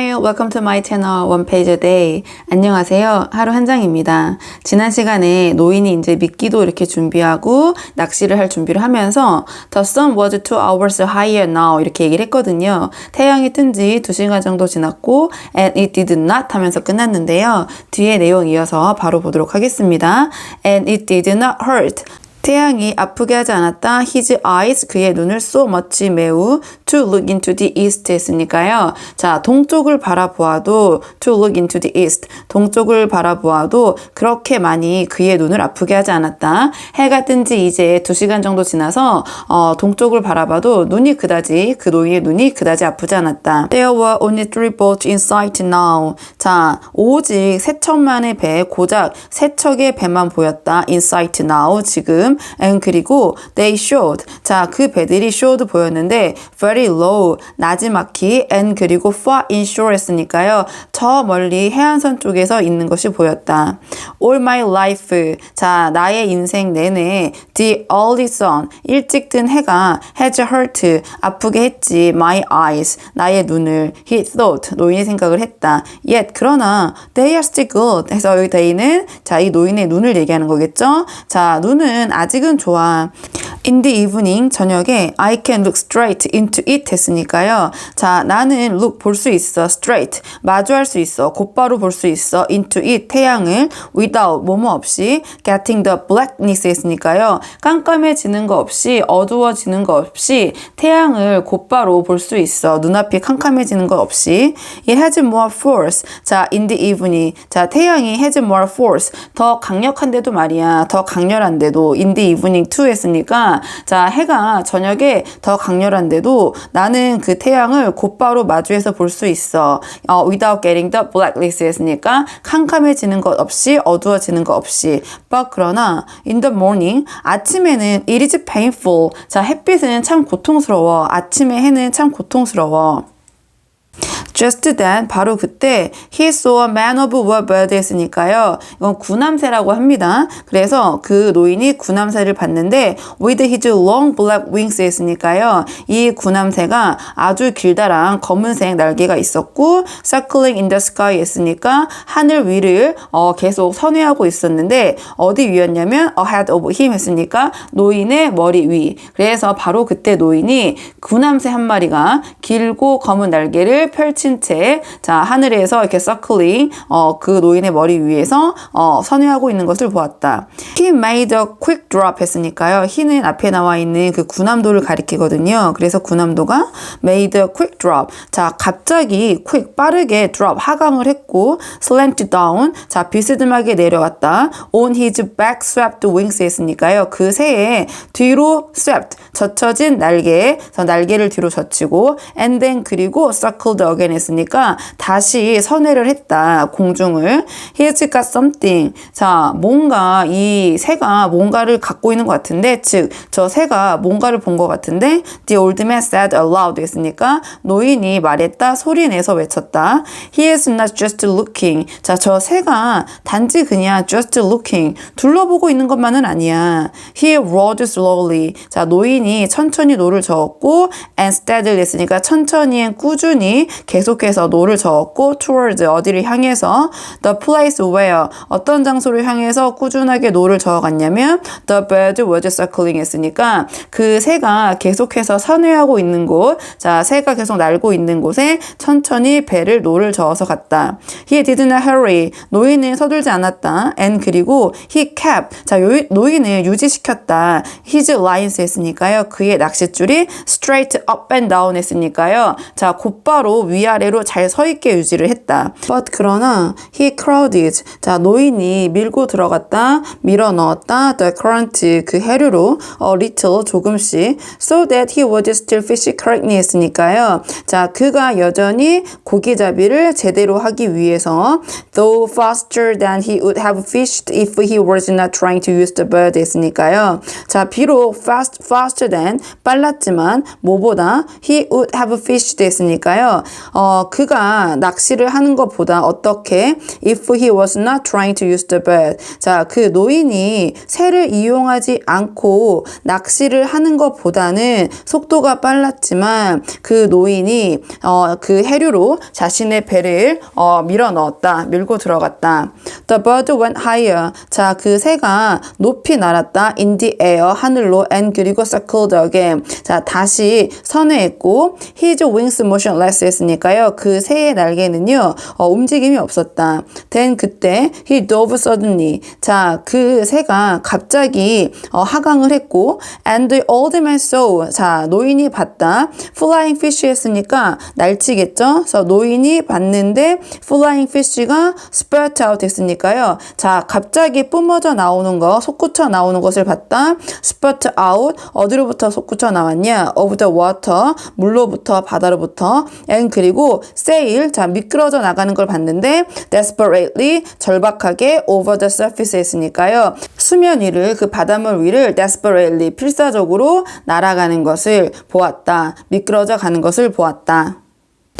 Hi, welcome to my channel One Page a Day. 안녕하세요. 하루 한 장입니다. 지난 시간에 노인이 이제 미끼도 이렇게 준비하고 낚시를 할 준비를 하면서 The sun was two hours higher now 이렇게 얘기를 했거든요. 태양이 뜬지 2시간 정도 지났고 and it did not 하면서 끝났는데요. 뒤에 내용 이어서 바로 보도록 하겠습니다. And it did not hurt. 태양이 아프게 하지 않았다. His eyes, 그의 눈을 so much 매우 to look into the east 했으니까요. 자, 동쪽을 바라보아도 to look into the east. 동쪽을 바라보아도 그렇게 많이 그의 눈을 아프게 하지 않았다. 해가 뜬 지 이제 2시간 정도 지나서 어, 동쪽을 바라봐도 눈이 그다지 그 노인의 눈이 그다지 아프지 않았다. There were only three boats in sight now. 자, 오직 세 척만의 배, 고작 세 척의 배만 보였다. In sight now. 지금 and 그리고 they showed. 자, 그 배들이 showed 보였는데 very low, 나지막히 and 그리고 far inshore 했으니까요. 저 멀리 해안선 쪽에서 있는 것이 보였다. All my life. 자, 나의 인생 내내 the early sun, 일찍 뜬 해가 has hurt, 아프게 했지. my eyes, 나의 눈을 he thought, 노인이 생각을 했다. yet, 그러나 they are still good. 해서 여기 they는 자, 이 노인의 눈을 얘기하는 거겠죠? 자, 눈은 아직은 좋아. In the evening, 저녁에 I can look straight into it 했으니까요. 자, 나는 look 볼 수 있어. straight. 마주할 수 있어. 곧바로 볼 수 있어. into it, 태양을 without, 뭐뭐 없이 getting the blackness 했으니까요. 깜깜해지는 거 없이 어두워지는 거 없이 태양을 곧바로 볼 수 있어. 눈앞이 캄캄해지는 거 없이. It has more force. 자, in the evening. 자, 태양이 has more force. 더 강력한데도 말이야. 더 강렬한데도 in the evening too 했으니까 자, 해가 저녁에 더 강렬한데도 나는 그 태양을 곧바로 마주해서 볼 수 있어. 어, without getting the blacklist 했으니까 캄캄해지는 것 없이 어두워지는 것 없이. But 그러나 in the morning 아침에는 it is painful. 자, 햇빛은 참 고통스러워. 아침에 해는 참 고통스러워. Just then, 바로 그때 he saw a man of war bird 했으니까요. 이건 구남새라고 합니다. 그래서 그 노인이 구남새를 봤는데 with his long black wings 했으니까요. 이 구남새가 아주 길다란 검은색 날개가 있었고 circling in the sky 했으니까 하늘 위를 어, 계속 선회하고 있었는데 어디 위였냐면 ahead of him 했으니까 노인의 머리 위. 그래서 바로 그때 노인이 구남새 한 마리가 길고 검은 날개를 펼친 채, 자, 하늘에서 이렇게 서클링, 어, 그 노인의 머리 위에서, 어, 선회하고 있는 것을 보았다. He made a quick drop 했으니까요. he는 앞에 나와 있는 그 구남도를 가리키거든요. 그래서 구남도가 made a quick drop. 자, 갑자기 quick, 빠르게 drop, 하강을 했고, slant down, 자, 비스듬하게 내려왔다. on his back swept wings 했으니까요. 그 새에 뒤로 swept, 젖혀진 날개, 저 날개를 뒤로 젖히고, and then 그리고 circled again 했으니까 다시 선회를 했다. 공중을. He's got something. 자, 뭔가 이 새가 뭔가를 갖고 있는 것 같은데, 즉, 저 새가 뭔가를 본 것 같은데, the old man said aloud 했으니까 노인이 말했다, 소리 내서 외쳤다. He is not just looking. 자, 저 새가 단지 그냥 just looking. 둘러보고 있는 것만은 아니야. He rode slowly. 자, 노인이 천천히 노를 저었고, and steadily 했으니까 천천히 꾸준히 계속 해서 노를 저었고 towards 어디를 향해서 the place where 어떤 장소를 향해서 꾸준하게 노를 저어갔냐면 the bird was circling 했으니까 그 새가 계속해서 선회하고 있는 곳, 자 새가 계속 날고 있는 곳에 천천히 배를 노를 저어서 갔다. He did not hurry. 노인은 서둘지 않았다. and 그리고 he kept. 자 요, 노인을 유지시켰다. His lines 했으니까요. 그의 낚싯줄이 straight up and down 했으니까요. 자 곧바로 위아 래로 잘 서 있게 유지를 했다. But 그러나 he crowded. 자 노인이 밀고 들어갔다, 밀어 넣었다. The current 그 해류로 a little 조금씩 so that he was still fish correctly 했으니까요. 자 그가 여전히 고기잡이를 제대로 하기 위해서 though faster than he would have fished if he was not trying to use the bird 했으니까요. 자 비록 fast faster than 빨랐지만 뭐보다 he would have fished 했으니까요. 어, 어, 그가 낚시를 하는 것보다 어떻게 if he was not trying to use the boat. 자, 그 노인이 새를 이용하지 않고 낚시를 하는 것보다는 속도가 빨랐지만 그 노인이 어, 그 해류로 자신의 배를 어, 밀어 넣었다. 밀고 들어갔다. The bird went higher. 자, 그 새가 높이 날았다. In the air. 하늘로 and 그리고 circled again. 자, 다시 선회했고 his wings motionless 했으니까 요. 그 새의 날개는요. 어, 움직임이 없었다. then 그때 he dove suddenly. 자, 그 새가 갑자기 어, 하강을 했고 and the old man saw. 자, 노인이 봤다. flying fish 했으니까 날치겠죠? 그래서 노인이 봤는데 flying fish가 spurt out 했으니까요. 자, 갑자기 뿜어져 나오는 거, 솟구쳐 나오는 것을 봤다. spurt out 어디로부터 솟구쳐 나왔냐? of the water 물로부터 바다로부터 and 그리고 sail 자 미끄러져 나가는 걸 봤는데 desperately 절박하게 over the surface 했으니까요. 수면 위를 그 바닷물 위를 desperately 필사적으로 날아가는 것을 보았다. 미끄러져 가는 것을 보았다.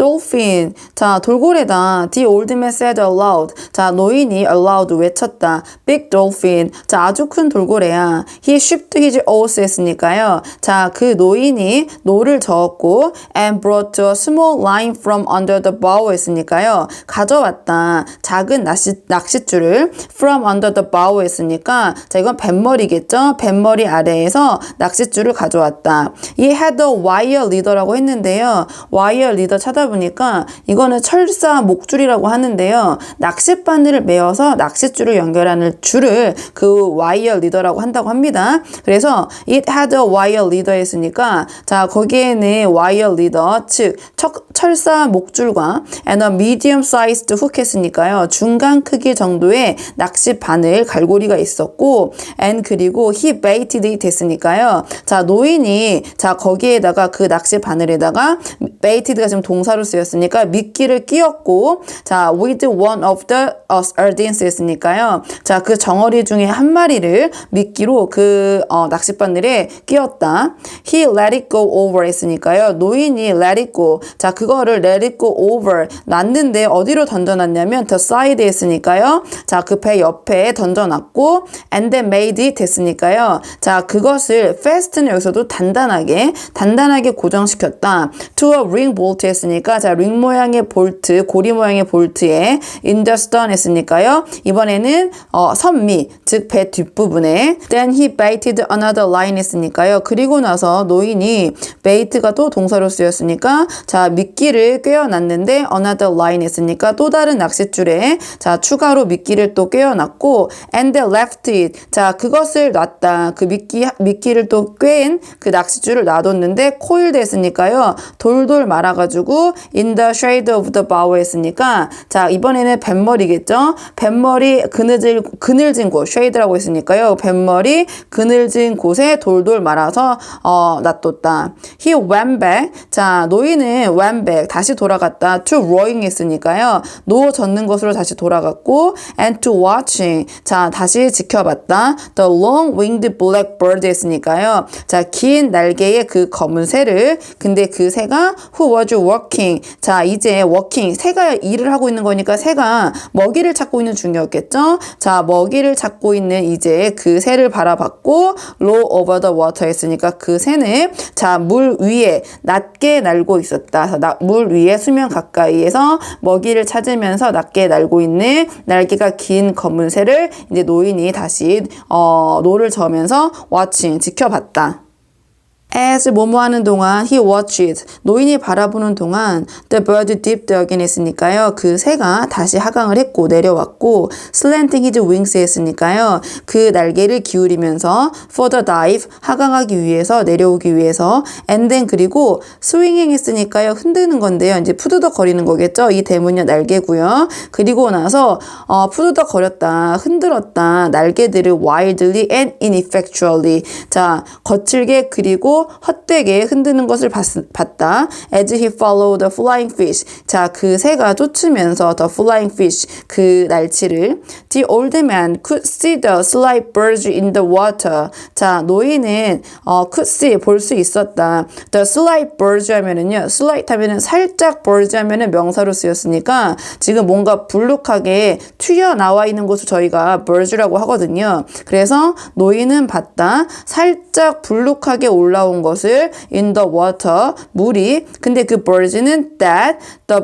Dolphin. 자, 돌고래다. The old man said aloud. 자, 노인이 aloud 외쳤다. big dolphin. 자, 아주 큰 돌고래야. He shipped his oars 했으니까요. 자, 그 노인이 노를 저었고 and brought a small line from under the bow 했으니까요. 가져왔다. 작은 낚시, 낚싯줄을 from under the bow 했으니까 자, 이건 뱃머리겠죠? 뱃머리 아래에서 낚싯줄을 가져왔다. 이 had a wire leader라고 했는데요. wire leader 찾아 보니까 이거는 철사 목줄이라고 하는데요. 낚싯 바늘을 메어서 낚싯줄을 연결하는 줄을 그 wire leader라고 한다고 합니다. 그래서 it had a wire leader 했으니까 자 거기에는 wire leader 즉 척, 철사 목줄과 and a medium sized hook 했으니까요. 중간 크기 정도의 낚시 바늘 갈고리가 있었고 and 그리고 he baited it 했으니까요. 자 노인이 자 거기에다가 그 낚시 바늘에다가 baited가 지금 동사로 쓰였으니까 미끼를 끼웠고 자 with one of the uh, sardines 했으니까요. 자 그 정어리 중에 한 마리를 미끼로 그 어, 낚시 바늘에 끼웠다. He let it go over 했으니까요. 노인이 let it go. 자 그거를 let it go over 놨는데 어디로 던져놨냐면 the side 했으니까요. 자그 배 옆에 던져놨고 and then made it 했으니까요. 자 그것을 fast는 여기서도 단단하게 단단하게 고정시켰다. to a ring bolt 했으니까 자 ring 모양의 볼트 고리 모양의 볼트에 stern 했으니까요. 이번에는 어, 선미 즉 배 뒷부분에. Then he baited another line 했으니까요. 그리고 나서 노인이 bait가 또 동사로 쓰였으니까 자 미끼를 꿰어놨는데 another line 했으니까 또 다른 낚싯줄에 자 추가로 미끼를 또 꿰어놨고 and they left it. 자 그것을 놨다. 그 미끼 미끼를 또 꿰인 그 낚싯줄을 놔뒀는데 코일 됐으니까요. 돌돌 말아가지고 in the shade of the bow 했으니까 자 이번에는 뱃머리겠죠? 뱃머리 그늘진 그늘진 곳 shade라고 했으니까요. 뱃머리 그늘진 곳에 돌돌 말아서 어 놔뒀다. He went back. 자 노인은 went back. 다시 돌아갔다. to rowing 했으니까요. 노 젓는 것으로 다시 돌아갔고 and to watching. 자 다시 지켜봤다. The long winged blackbird 했으니까요. 자 긴 날개의 그 검은 새를 근데 그 새가 who was working. 자 이제 working. 새가 일을 하고 있는 거니까 새가 먹이를 찾고 있는 중이었겠죠? 자 먹이를 찾고 있는 이제 그 새를 바라봤고 low over the water 했으니까 그 새는 자 물 위에 낮게 날고 있었다. 나- 물 위에 수면 가까이에서 먹이를 찾으면서 낮게 날고 있는 날개가 긴 검은 새를 이제 노인이 다시 어, 노를 저으면서 watching 지켜봤다. As 뭐뭐 하는 동안 he watched 노인이 바라보는 동안 the bird dipped again 했으니까요. 그 새가 다시 하강을 했고 내려왔고 slanting his wings 했으니까요. 그 날개를 기울이면서 further dive 하강하기 위해서 내려오기 위해서 and then 그리고 swinging 했으니까요. 흔드는 건데요. 이제 푸드덕 거리는 거겠죠? 이 대문요 날개고요. 그리고 나서 어, 푸드덕 거렸다 흔들었다 날개들을 wildly and ineffectually. 자 거칠게 그리고 보고 헛되게 흔드는 것을 봤, 봤다. As he followed the flying fish. 자, 그 새가 쫓으면서 the flying fish 그 날치를 The old man could see the slight birds in the water. 자, 노인은 어, could see 볼 수 있었다. The slight birds 하면은요. slight 하면은 살짝 birds 하면은 명사로 쓰였으니까 지금 뭔가 불룩하게 튀어나와 있는 것을 저희가 birds라고 하거든요. 그래서 노인은 봤다. 살짝 불룩하게 올라 온 것을 in the water 물이 근데 그 birds는 that the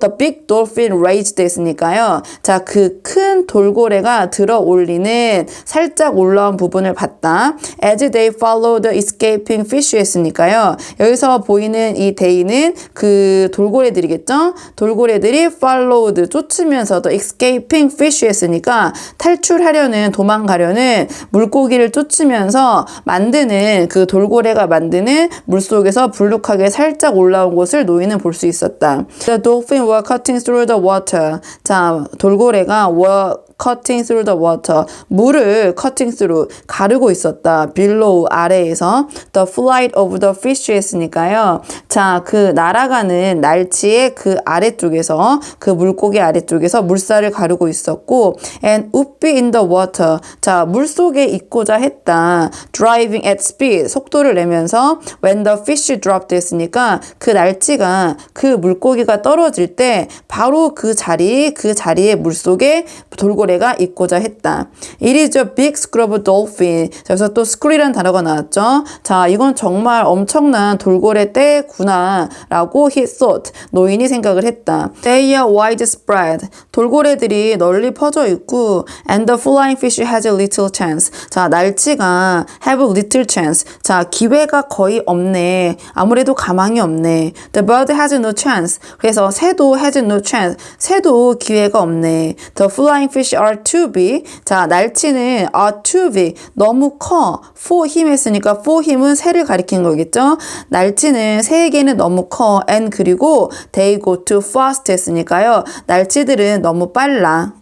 the big dolphin raised 했으니까요. 자, 그 큰 돌고래가 들어 올리는 살짝 올라온 부분을 봤다. As they followed the escaping fish 했으니까요. 여기서 보이는 이 they는 그 돌고래들이겠죠? 돌고래들이 followed 쫓으면서 the escaping fish 했으니까 탈출하려는 도망가려는 물고기를 쫓으면서 만드는 그 돌고래가 만드는 물속에서 불룩하게 살짝 올라온 것을 노인은 볼 수 있었다. The dolphin were cutting through the water. 자, 돌고래가 were cutting through the water. 물을 cutting through 가르고 있었다. below 아래에서 the flight of the fish 했으니까요. 자, 그 날아가는 날치의 그 아래쪽에서 그 물고기 아래쪽에서 물살을 가르고 있었고 and would be in the water. 자, 물 속에 있고자 했다. driving at speed. 속도를 내면서 when the fish dropped 했으니까 그 날치가 그 물고기가 떨어질 때 바로 그 자리 그 자리에 물 속에 돌고래 가 있고자 했다. It is a big scrub dolphin. 자, 여기서 또 scre이라는 단어가 나왔죠. 자, 이건 정말 엄청난 돌고래 떼구나라고 he thought. 노인이 생각을 했다. They are widespread. 돌고래들이 널리 퍼져 있고 and the flying fish has a little chance. 자, 날치가 have a little chance. 자, 기회가 거의 없네. 아무래도 가망이 없네. The bird has no chance. 그래서 새도 has no chance. 새도 기회가 없네. The flying fish are too big. 자, 날치는 are too big. 너무 커. for him 했으니까 for him은 새를 가리키는 거겠죠? 날치는 새에게는 너무 커. and 그리고 they go too fast 했으니까요. 날치들은 너무 빨라.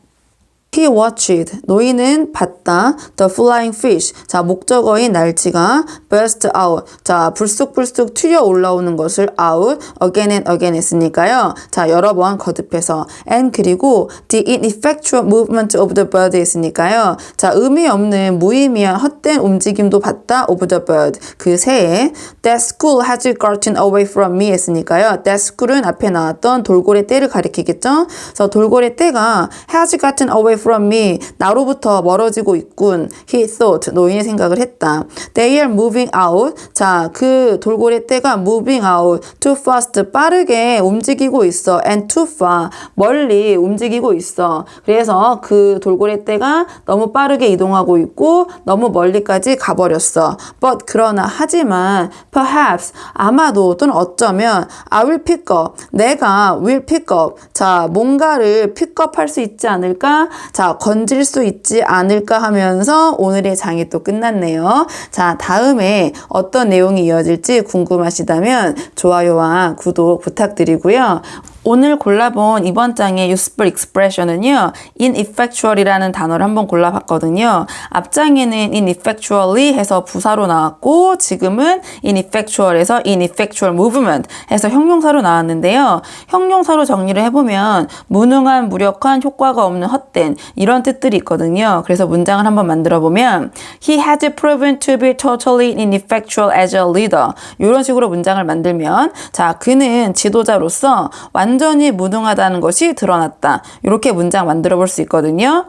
He watched. 노인은 봤다. The flying fish. 자, 목적어인 날치가 burst out. 자, 불쑥불쑥 튀어 올라오는 것을 out again and again 했으니까요. 자, 여러 번 거듭해서 and 그리고 the ineffectual movement of the bird 했으니까요. 자, 의미 없는 무의미한 헛된 움직임도 봤다. of the bird. 그 새에 that school has gotten away from me 했으니까요. that school은 앞에 나왔던 돌고래 떼를 가리키겠죠. 그래서 돌고래 떼가 has gotten away from me 나로부터 멀어지고 있군. He thought 노인이 생각을 했다. They are moving out. 자, 그 돌고래 떼가 moving out too fast 빠르게 움직이고 있어. And too far 멀리 움직이고 있어. 그래서 그 돌고래 떼가 너무 빠르게 이동하고 있고 너무 멀리까지 가버렸어. But 그러나 하지만 perhaps 아마도 또는 어쩌면 I will pick up 내가 will pick up 자 뭔가를 픽업할 수 있지 않을까 자 건질 수 있지 않을까 하면서 오늘의 장이 또 끝났네요. 자 다음에 어떤 내용이 이어질지 궁금하시다면 좋아요와 구독 부탁드리고요 오늘 골라본 이번 장의 useful expression은요, ineffectual이라는 단어를 한번 골라봤거든요. 앞장에는 ineffectually 해서 부사로 나왔고, 지금은 ineffectual에서 ineffectual movement 해서 형용사로 나왔는데요. 형용사로 정리를 해보면, 무능한, 무력한, 효과가 없는 헛된, 이런 뜻들이 있거든요. 그래서 문장을 한번 만들어 보면, he has proven to be totally ineffectual as a leader. 이런 식으로 문장을 만들면, 자, 그는 지도자로서 완 전히 무능하다는 것이 드러났다. 이렇게 문장 만들어 볼 수 있거든요.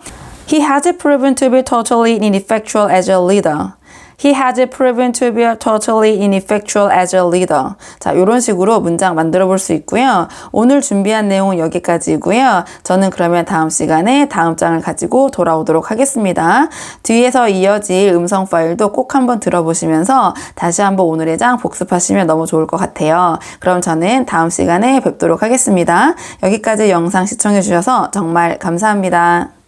He has proven to be totally ineffectual as a leader. He has proven to be totally ineffectual as a leader. 자, 이런 식으로 문장 만들어 볼 수 있고요. 오늘 준비한 내용은 여기까지이고요. 저는 그러면 다음 시간에 다음 장을 가지고 돌아오도록 하겠습니다. 뒤에서 이어질 음성 파일도 꼭 한번 들어보시면서 다시 한번 오늘의 장 복습하시면 너무 좋을 것 같아요. 그럼 저는 다음 시간에 뵙도록 하겠습니다. 여기까지 영상 시청해 주셔서 정말 감사합니다.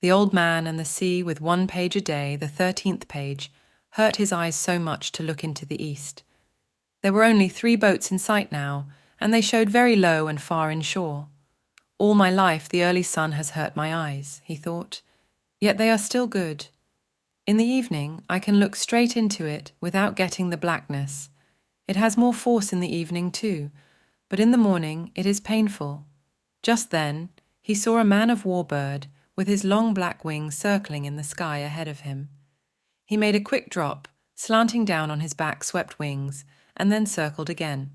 The old man and the sea with one page a day, the thirteenth page, hurt his eyes so much to look into the east. There were only three boats in sight now, and they showed very low and far inshore. All my life the early sun has hurt my eyes, he thought, yet they are still good. In the evening, I can look straight into it without getting the blackness. It has more force in the evening, too, but in the morning it is painful. Just then, he saw a man of war bird with his long black wings circling in the sky ahead of him. He made a quick drop, slanting down on his back swept wings, and then circled again.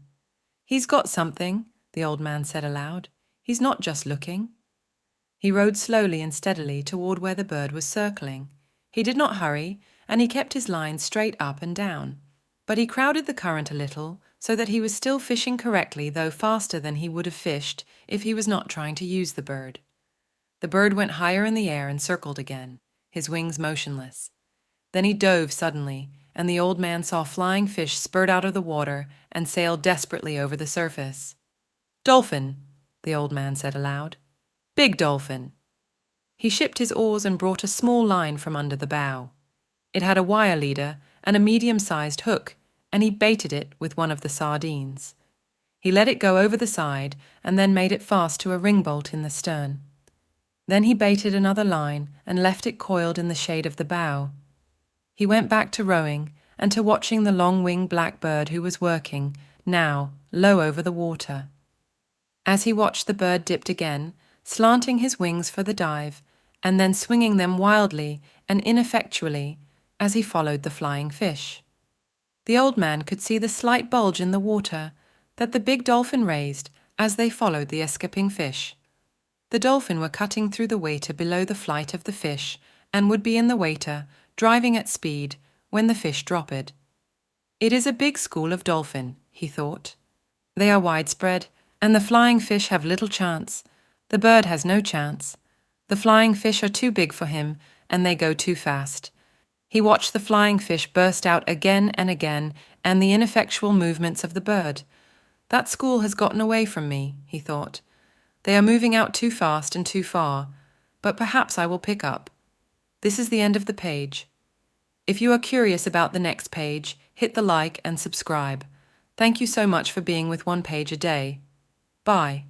He's got something, the old man said aloud. He's not just looking. He rode slowly and steadily toward where the bird was circling. He did not hurry, and he kept his line straight up and down. But he crowded the current a little so that he was still fishing correctly, though faster than he would have fished if he was not trying to use the bird. The bird went higher in the air and circled again, his wings motionless. Then he dove suddenly, and the old man saw flying fish spurt out of the water and sail desperately over the surface. Dolphin, the old man said aloud. Big dolphin. He shipped his oars and brought a small line from under the bow. It had a wire leader and a medium sized hook, and he baited it with one of the sardines. He let it go over the side and then made it fast to a ring bolt in the stern. Then he baited another line and left it coiled in the shade of the bow. He went back to rowing and to watching the long winged blackbird who was working, now low over the water. As he watched the bird dipped again, slanting his wings for the dive, and then swinging them wildly and ineffectually as he followed the flying fish. The old man could see the slight bulge in the water that the big dolphin raised as they followed the escaping fish. The dolphin were cutting through the water below the flight of the fish and would be in the water, driving at speed, when the fish dropped. It is a big school of dolphin, he thought. They are widespread, and the flying fish have little chance. The bird has no chance. The flying fish are too big for him, and they go too fast. He watched the flying fish burst out again and again, and the ineffectual movements of the bird. That school has gotten away from me, he thought. They are moving out too fast and too far, but perhaps I will pick up. This is the end of the page. If you are curious about the next page, hit the like and subscribe. Thank you so much for being with One Page a Day. Bye.